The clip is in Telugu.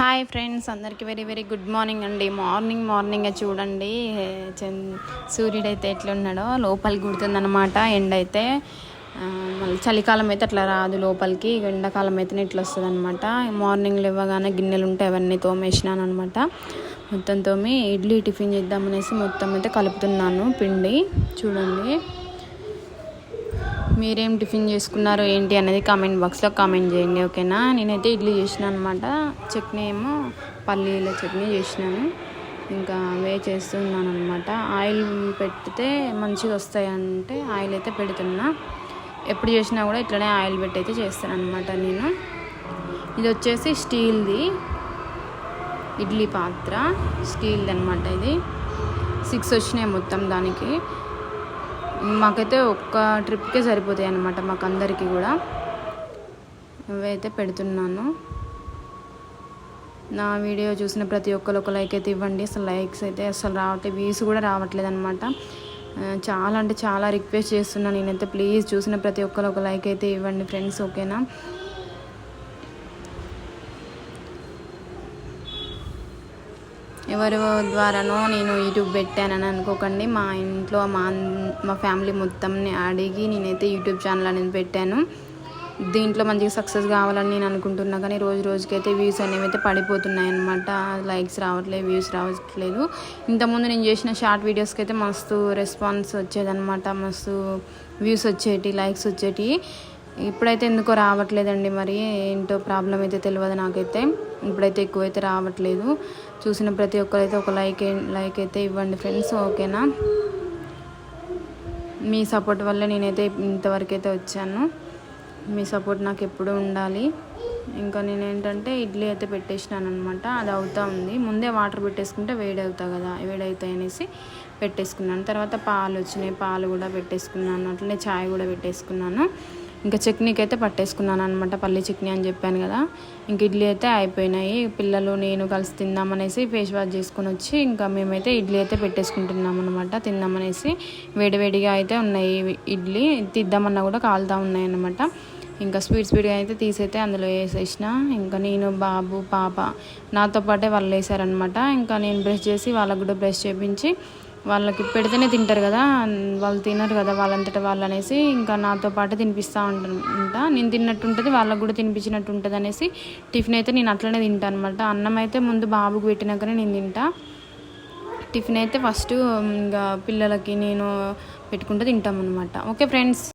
హాయ్ ఫ్రెండ్స్ అందరికీ వెరీ వెరీ గుడ్ మార్నింగ్ అండి. మార్నింగ్ మార్నింగ్ చూడండి. చంద్ సూర్యుడు అయితే ఎట్లున్నాడో లోపలికి గుడుతుందన్నమాట. ఎండ అయితే మళ్ళీ చలికాలం అయితే అట్లా రాదు లోపలికి. ఎండాకాలం అయితేనే ఇట్లా వస్తుంది అనమాట మార్నింగ్ లేవగానే గిన్నెలు ఉంటే అవన్నీ తోమేసినాను అనమాట మొత్తం తోమి ఇడ్లీ టిఫిన్ చేద్దామనేసి మొత్తం అయితే కలుపుతున్నాను పిండి. చూడండి. మీరేం టిఫిన్ చేసుకున్నారు ఏంటి అనేది కామెంట్ బాక్స్లో కామెంట్ చేయండి ఓకేనా? నేనైతే ఇడ్లీ చేసిన అనమాట చట్నీ ఏమో పల్లీల చట్నీ చేసినాను. ఇంకా వే చేస్తున్నాను అనమాట ఆయిల్ పెడితే మంచిగా వస్తాయంటే ఆయిల్ అయితే పెడుతున్నా. ఎప్పుడు చేసినా కూడా ఇట్లనే ఆయిల్ పెట్టి అయితే చేస్తాను అనమాట నేను. ఇది వచ్చేసి స్టీల్ది ఇడ్లీ పాత్ర స్టీల్ది అనమాట ఇది. సిక్స్ వచ్చినాయి మొత్తం దానికి. మాకైతే ఒక్క ట్రిప్కే సరిపోతాయి అన్నమాట మాకు అందరికీ కూడా. ఇవైతే పెడుతున్నాను. నా వీడియో చూసిన ప్రతి ఒక్కరు ఒక లైక్ అయితే ఇవ్వండి. అసలు లైక్స్ అయితే అసలు రావట్లేదు వ్యూస్ కూడా రావట్లేదు అనమాట చాలా అంటే చాలా రిక్వెస్ట్ చేస్తున్నాను నేనైతే. ప్లీజ్ చూసిన ప్రతి ఒక్కరు ఒక లైక్ అయితే ఇవ్వండి ఫ్రెండ్స్ ఓకేనా? ఎవరి ద్వారానో నేను యూట్యూబ్ పెట్టానని అనుకోకండి. మా ఇంట్లో మా మా ఫ్యామిలీ మొత్తంని అడిగి నేనైతే యూట్యూబ్ ఛానల్ అనేది పెట్టాను. దీంట్లో మంచిగా సక్సెస్ కావాలని నేను అనుకుంటున్నా కానీ రోజు రోజుకైతే వ్యూస్ అనేవి అయితే పడిపోతున్నాయి అనమాట లైక్స్ రావట్లేదు వ్యూస్ రావట్లేదు. ఇంతకుముందు నేను చేసిన షార్ట్ వీడియోస్కి అయితే మస్తు రెస్పాన్స్ వచ్చేదన్నమాట. మస్తు వ్యూస్ వచ్చేటి లైక్స్ వచ్చేటి. ఇప్పుడైతే ఎందుకో రావట్లేదండి మరి ఏంటో ప్రాబ్లం అయితే తెలియదు నాకైతే. ఇప్పుడైతే ఎక్కువైతే రావట్లేదు. చూసిన ప్రతి ఒక్కరైతే ఒక లైక్ లైక్ అయితే ఇవ్వండి ఫ్రెండ్స్ ఓకేనా? మీ సపోర్ట్ వల్ల నేనైతే ఇంతవరకు అయితే వచ్చాను. మీ సపోర్ట్ నాకు ఎప్పుడూ ఉండాలి. ఇంకా నేను ఏంటంటే ఇడ్లీ అయితే పెట్టేసినాను అనమాట అది అవుతా ఉంది. ముందే వాటర్ పెట్టేసుకుంటే వేడి అవుతా కదా వేడి అవుతాయి అనేసి పెట్టేసుకున్నాను. తర్వాత పాలు వచ్చినాయి. పాలు కూడా పెట్టేసుకున్నాను. అట్లనే చాయ్ కూడా పెట్టేసుకున్నాను. ఇంకా చట్నీకి అయితే పట్టేసుకున్నాను అనమాట పల్లి చట్నీ అని చెప్పాను కదా. ఇంక ఇడ్లీ అయితే అయిపోయినాయి. పిల్లలు నేను కలిసి తిందామనేసి ఫేస్ వాష్ చేసుకొని వచ్చి ఇంకా మేమైతే ఇడ్లీ అయితే పెట్టేసుకుంటున్నాం అనమాట తిందామనేసి. వేడివేడిగా అయితే ఉన్నాయి ఇడ్లీ తిద్దామన్నా కూడా కాలుతా ఉన్నాయి అనమాట ఇంకా స్పీడ్ స్పీడ్గా అయితే తీసైతే అందులో వేసేసిన. ఇంకా నేను బాబు పాప నాతో పాటే వాళ్ళు వేసారనమాట ఇంకా నేను బ్రష్ చేసి వాళ్ళకు కూడా బ్రష్ చేపించి వాళ్ళకి పెడితేనే తింటారు కదా వాళ్ళు తినరు కదా వాళ్ళంతటా వాళ్ళు అనేసి ఇంకా నాతో పాటు తినిపిస్తూ ఉంటాను ఉంటా నేను తిన్నట్టు ఉంటుంది వాళ్ళకు కూడా తినిపించినట్టు ఉంటుంది అనేసి టిఫిన్ అయితే నేను అట్లనే తింటాను అనమాట అన్నం అయితే ముందు బాబుకు పెట్టినాకనే నేను తింటా. టిఫిన్ అయితే ఫస్ట్ ఇంకా పిల్లలకి నేను పెట్టుకుంటూ తింటాం అనమాట ఓకే ఫ్రెండ్స్?